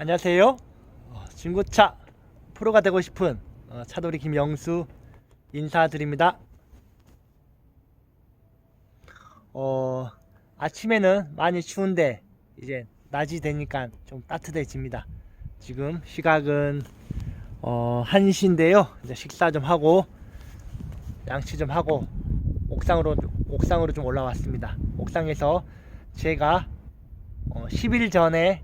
안녕하세요. 어, 중고차 프로가 되고 싶은 어, 차돌이 김영수 인사드립니다. 어, 아침에는 많이 추운데 이제 낮이 되니까 좀 따뜻해집니다. 지금 시각은 어, 1시인데요. 이제 식사 좀 하고 양치 좀 하고 옥상으로 옥상으로 좀 올라왔습니다. 옥상에서 제가 어, 10일 전에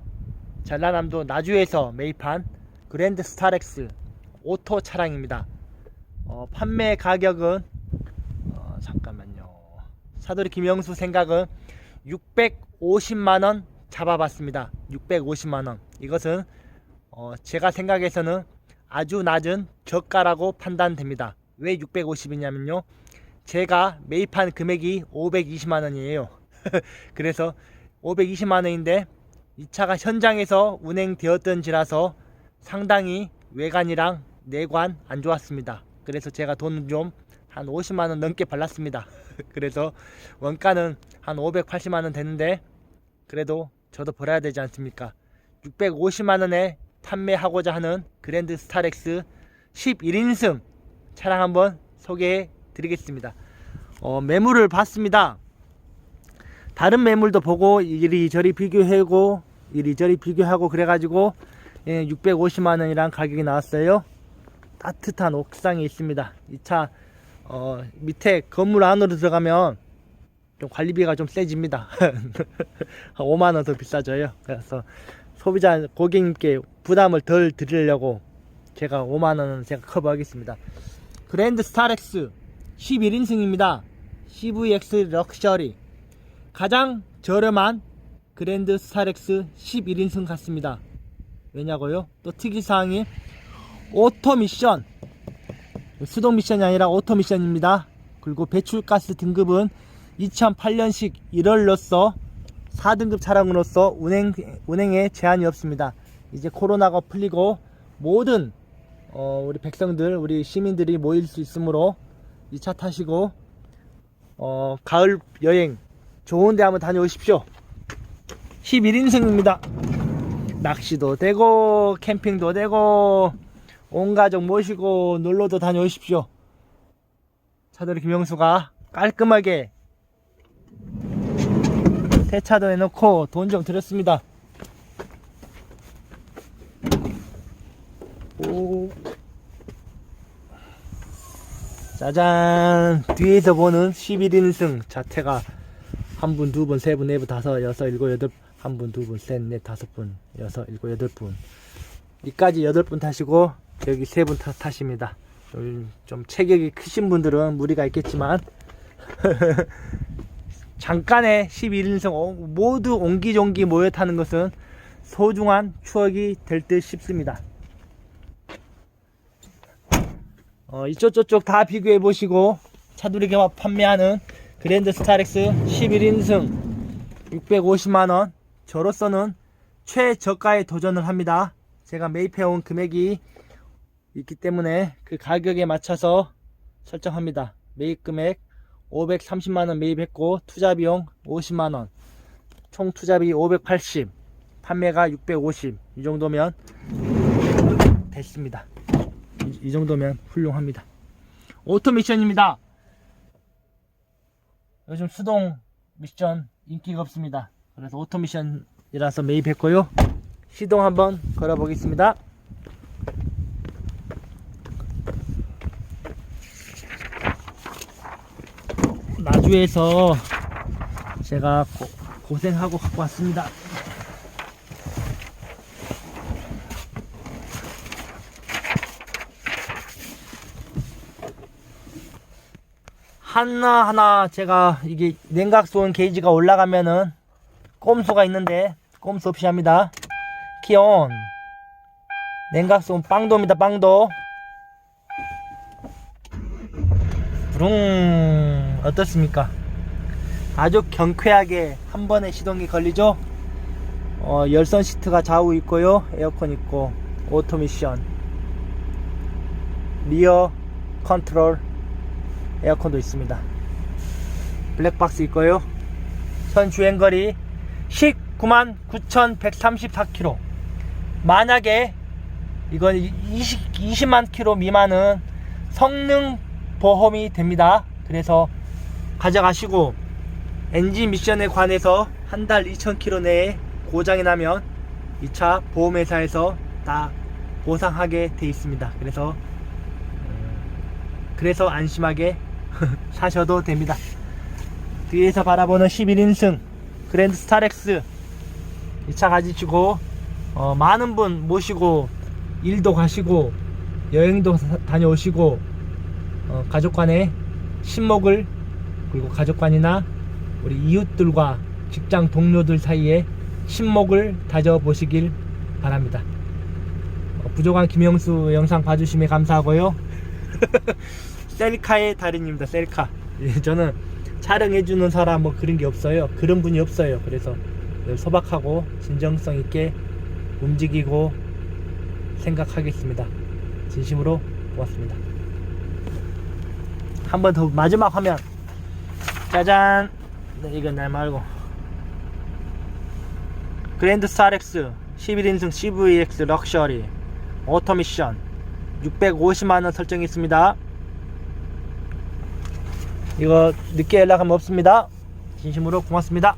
전라남도 나주에서 매입한 그랜드 스타렉스 오토 차량입니다. 어, 판매 가격은 어, 잠깐만요. 사도리 김영수 생각은 650만원 잡아봤습니다. 650만원. 이것은 어, 제가 생각해서는 아주 낮은 저가라고 판단됩니다. 왜 650이냐면요. 제가 매입한 금액이 520만원이에요. 그래서 520만원인데 이 차가 현장에서 운행되었던지라서 상당히 외관이랑 내관 안 좋았습니다. 그래서 제가 돈 좀 한 50만 원 넘게 발랐습니다. 그래서 원가는 한 580만 원 되는데 그래도 저도 벌어야 되지 않습니까? 650만 원에 판매하고자 하는 그랜드 스타렉스 11인승 차량 한번 소개해 드리겠습니다. 어, 매물을 봤습니다. 다른 매물도 보고 이리저리 비교하고 이리저리 비교하고 그래가지고 예, 650만 원이란 가격이 나왔어요. 따뜻한 옥상에 있습니다. 이차 어, 밑에 건물 안으로 들어가면 좀 관리비가 좀 세집니다. 한 5만 원 더 비싸져요. 그래서 소비자 고객님께 부담을 덜 드리려고 제가 5만 원은 제가 커버하겠습니다. 그랜드 스타렉스 11인승입니다. CVX 럭셔리 가장 저렴한 그랜드 스타렉스 11인승 같습니다. 왜냐고요? 또 특이사항이 오토 미션 수동 미션이 아니라 오토 미션입니다. 그리고 배출가스 등급은 2008년식 1월로서 4등급 차량으로서 운행, 운행에 제한이 없습니다. 이제 코로나가 풀리고 모든 어, 우리 백성들, 우리 시민들이 모일 수 있으므로 이 차 타시고 어, 가을 여행 좋은 데 한번 다녀오십시오. 11인승입니다. 낚시도 되고 캠핑도 되고 온 가족 모시고 놀러도 다녀오십시오. 차돌이 김영수가 깔끔하게 세차도 해놓고 돈 좀 들였습니다. 오. 짜잔 뒤에서 보는 11인승 자체가 한 분, 두 분, 세 분, 네 분, 다섯, 여섯, 일곱, 여덟, 한 분, 두 분, 셋, 넷, 다섯 분, 여섯, 일곱, 여덟 분. 이까지 여덟 분 타시고 여기 세 분 타십니다. 좀- 좀 체격이 크신 분들은 무리가 있겠지만 잠깐의 11인승 모두 옹기종기 모여 타는 것은 소중한 추억이 될 듯 싶습니다. 어, 이쪽 저쪽 다 비교해 보시고 차두리가 판매하는 그랜드 스타렉스 11인승 650만원 저로서는 최저가에 도전을 합니다. 제가 매입해온 금액이 있기 때문에 그 가격에 맞춰서 설정합니다. 매입 금액 530만원 매입했고 투자 비용 50만원 총 투자비 580 판매가 650 이 정도면 됐습니다. 이, 이 정도면 훌륭합니다. 오토 미션입니다. 요즘 수동 미션 인기가 없습니다. 그래서 오토 미션이라서 매입했고요. 시동 한번 걸어 보겠습니다. 나주에서 제가 고, 고생하고 갖고 왔습니다. 하나하나 제가 이게 냉각수온 게이지가 올라가면은 꼼수가 있는데 꼼수 없이 합니다. 키온 냉각수온 빵도입니다. 빵도 부릉 어떻습니까? 아주 경쾌하게 한 번에 시동이 걸리죠? 어, 열선 시트가 좌우 있고요. 에어컨 있고 오토미션 리어 컨트롤 에어컨도 있습니다. 블랙박스 있고요. 현 주행거리 19만 9,134km. 만약에 이건 20, 20만 킬로 미만은 성능 보험이 됩니다. 그래서 가져가시고 엔진 미션에 관해서 한 달 2,000km 내에 고장이 나면 이 차 보험회사에서 다 보상하게 돼 있습니다. 그래서 음, 그래서 안심하게 사셔도 됩니다. 뒤에서 바라보는 11인승 그랜드 스타렉스 이 차 가지시고 어, 많은 분 모시고 일도 가시고 여행도 사- 다녀오시고 어, 가족 간에 친목을 그리고 가족 간이나 우리 이웃들과 직장 동료들 사이에 친목을 다져 보시길 바랍니다. 어, 부족한 김영수 영상 봐주시면 감사하고요. 셀카의 달인입니다. 셀카. 예, 저는 촬영해주는 사람 뭐 그런 게 없어요. 그런 분이 없어요. 그래서 늘 소박하고 진정성 있게 움직이고 생각하겠습니다. 진심으로 고맙습니다. 한 번 더 마지막 화면. 짜잔. 네, 이건 날 말고. 그랜드 스타렉스 11인승 CVX 럭셔리 오토미션 650만원 설정했습니다. 이거 늦게 연락하면 없습니다. 진심으로 고맙습니다.